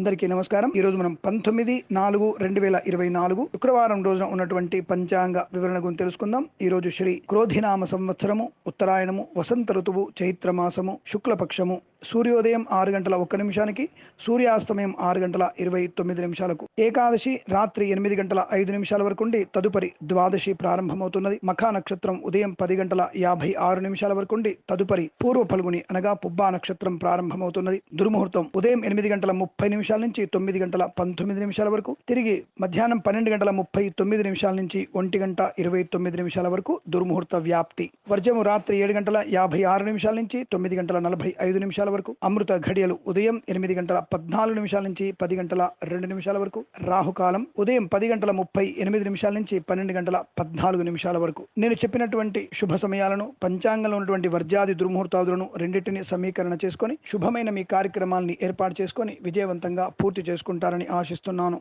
అందరికీ నమస్కారం. ఈ రోజు మనం పంతొమ్మిది నాలుగు రెండు వేల ఇరవై నాలుగు శుక్రవారం రోజున ఉన్నటువంటి పంచాంగ వివరణ గురించి తెలుసుకుందాం. ఈ రోజు శ్రీ క్రోధినామ సంవత్సరము ఉత్తరాయణము వసంత ఋతువు చైత్ర మాసము శుక్లపక్షము సూర్యోదయం ఆరు గంటల ఒక్క నిమిషానికి సూర్యాస్తమయం ఆరు గంటల ఇరవై తొమ్మిది నిమిషాలకు. ఏకాదశి రాత్రి ఎనిమిది గంటల ఐదు నిమిషాల వరకు ఉండి తదుపరి ద్వాదశి ప్రారంభమవుతున్నది. మఖా నక్షత్రం ఉదయం పది గంటల యాభై ఆరు నిమిషాల వరకు ఉండి తదుపరి పూర్వ ఫల్గుని అనగా పుబ్బా నక్షత్రం ప్రారంభమవుతున్నది. దుర్ముహూర్తం ఉదయం ఎనిమిది గంటల ముప్పై నిమిషాల నుంచి తొమ్మిది గంటల పంతొమ్మిది నిమిషాల వరకు తిరిగి మధ్యాహ్నం పన్నెండు గంటల ముప్పై తొమ్మిది నిమిషాల నుంచి ఒంటి గంట ఇరవై తొమ్మిది నిమిషాల వరకు దుర్ముహూర్త వ్యాప్తి. వర్జము రాత్రి ఏడు గంటల యాభై ఆరు నిమిషాల నుంచి తొమ్మిది గంటల నలభై ఐదు నిమిషాల వరకు అమృత ఘడియలు ఉదయం ఎనిమిది గంటల పద్నాలుగు నిమిషాల నుంచి పది గంటల రెండు నిమిషాల వరకు రాహుకాలం ఉదయం పది గంటల ముప్పై ఎనిమిది నిమిషాల నుంచి పన్నెండు గంటల పద్నాలుగు నిమిషాల వరకు. నేను చెప్పినటువంటి శుభ సమయాలను పంచాంగంలో ఉన్నటువంటి వర్జాది దుర్ముహూర్తాదులను రెండింటిని సమీకరణ చేసుకొని శుభమైన మీ కార్యక్రమాల్ని ఏర్పాటు చేసుకొని విజయవంతంగా పూర్తి చేసుకుంటారని ఆశిస్తున్నాను.